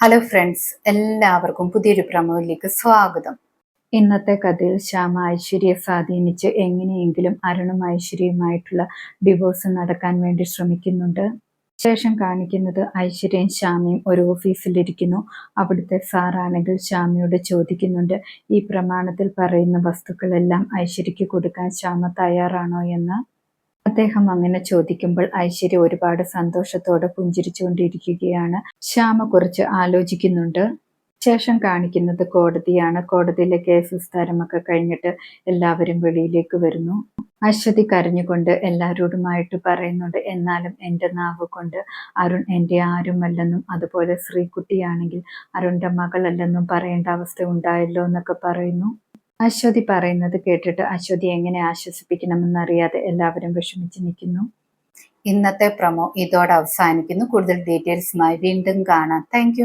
Hello friends എല്ലാവർക്കും പുതിയൊരു പ്രമോയിലേക്ക് സ്വാഗതം. ഇന്നത്തെ കഥയിൽ ശ്യാമ ഐശ്വര്യയെ സ്വാധീനിച്ച് എങ്ങനെയെങ്കിലും അരുണും ഐശ്വര്യയുമായിട്ടുള്ള ഡിവോഴ്സ് നടക്കാൻ വേണ്ടി ശ്രമിക്കുന്നുണ്ട്. ശേഷം കാണിക്കുന്നത് ഐശ്വര്യയും ശ്യാമയും ഒരു ഓഫീസിലിരിക്കുന്നു അവിടുത്തെ സാറാണെങ്കിൽ ശ്യാമയോട് ചോദിക്കുന്നുണ്ട് ഈ പ്രമാണത്തിൽ പറയുന്ന വസ്തുക്കളെല്ലാം ഐശ്വര്യയ്ക്ക് കൊടുക്കാൻ ശ്യാമ തയ്യാറാണോ? എന്ന്. അദ്ദേഹം അങ്ങനെ ചോദിക്കുമ്പോൾ ഐശ്വര്യ ഒരുപാട് സന്തോഷത്തോടെ പുഞ്ചിരിച്ചുകൊണ്ടിരിക്കുകയാണ്. ശ്യാമ കുറച്ച് ആലോചിക്കുന്നുണ്ട്. ശേഷം കാണിക്കുന്നത് കോടതിയാണ്. കോടതിയിലെ കേസ് വിസ്താരമൊക്കെ കഴിഞ്ഞിട്ട് എല്ലാവരും വെളിയിലേക്ക് വരുന്നു. അശ്വതി കരഞ്ഞുകൊണ്ട് എല്ലാവരോടുമായിട്ട് പറയുന്നുണ്ട് എന്നാലും എന്റെ നാവ് കൊണ്ട് അരുൺ എന്റെ ആരുമല്ലെന്നും അതുപോലെ ശ്രീകുട്ടിയാണെങ്കിൽ അരുണിന്റെ മകളല്ലെന്നും പറയേണ്ട അവസ്ഥ ഉണ്ടായല്ലോ എന്നൊക്കെ പറയുന്നു. അശ്വതി പറയുന്നത് കേട്ടിട്ട് അശ്വതി എങ്ങനെ ആശ്വസിപ്പിക്കണമെന്ന് അറിയാതെ എല്ലാവരും വിഷമിച്ച് നിൽക്കുന്നു. ഇന്നത്തെ പ്രമോ ഇതോടെ അവസാനിക്കുന്നു. കൂടുതൽ ഡീറ്റെയിൽസുമായി വീണ്ടും കാണാം. താങ്ക്